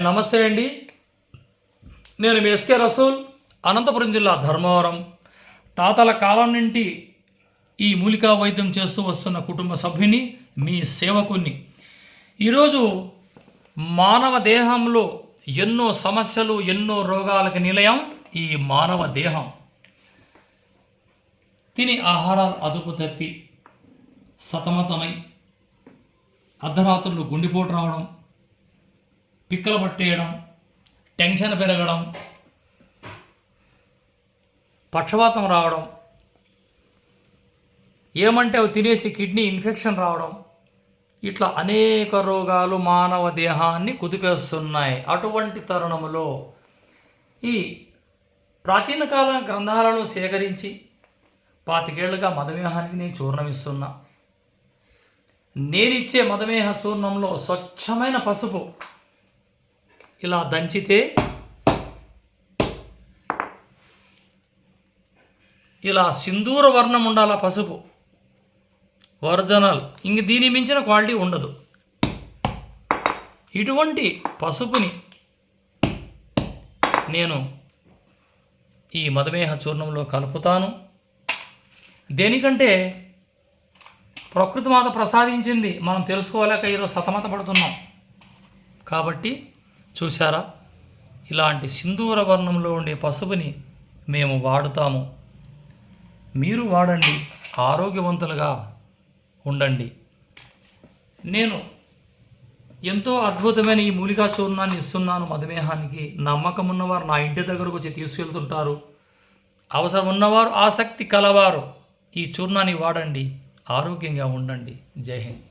నమస్తే అండి. నేను మీ ఎస్కే రసూల్ అనంతపురం జిల్లా ధర్మవరం. తాతల కాలం నుండి ఈ మూలికా వైద్యం చేస్తూ వస్తున్న కుటుంబ సభ్యుని మీ సేవకుని ఈరోజు మానవ దేహంలో ఎన్నో సమస్యలు ఎన్నో రోగాలకు నిలయం ఈ మానవ దేహం. తిని ఆహారాలు అదుపు తప్పి సతమతమై అర్ధరాత్రులు గుండెపోటు రావడం పిక్కలు పట్టేయడం టెన్షన్ పెరగడం పక్షవాతం రావడం ఏమంటే అవి తినేసి కిడ్నీ ఇన్ఫెక్షన్ రావడం ఇట్లా అనేక రోగాలు మానవ దేహాన్ని కుదిపేస్తున్నాయి. అటువంటి తరుణంలో ఈ ప్రాచీన కాల గ్రంథాలను సేకరించి పాతికేళ్ళుగా మధుమేహానికి నేను చూర్ణం ఇస్తున్నా నేనిచ్చే మధుమేహ చూర్ణంలో స్వచ్ఛమైన పసుపు ఇలా దంచితే ఇలా సింధూర వర్ణం ఉండాల పసుపు? ఒరిజినల్. ఇంక దీని మించిన క్వాలిటీ ఉండదు. ఇటువంటి పసుపుని నేను ఈ మధుమేహ చూర్ణంలో కలుపుతాను. దేనికంటే ప్రకృతి మాత ప్రసాదించింది మనం తెలుసుకోలేక ఈరోజు సతమత పడుతున్నాం కాబట్టి చూశారా? ఇలాంటి సింధూర వర్ణంలో ఉండే పసుపుని మేము వాడుతాము. మీరు వాడండి ఆరోగ్యవంతులుగా ఉండండి. నేను ఎంతో అద్భుతమైన ఈ మూలికా చూర్ణాన్ని ఇస్తున్నాను మధుమేహానికి. నమ్మకం ఉన్నవారు నా ఇంటి దగ్గరకు వచ్చి తీసుకెళ్తుంటారు. అవసరం ఉన్నవారు ఆసక్తి కలవారు. ఈ చూర్ణాన్ని వాడండి ఆరోగ్యంగా ఉండండి. జై హింద్.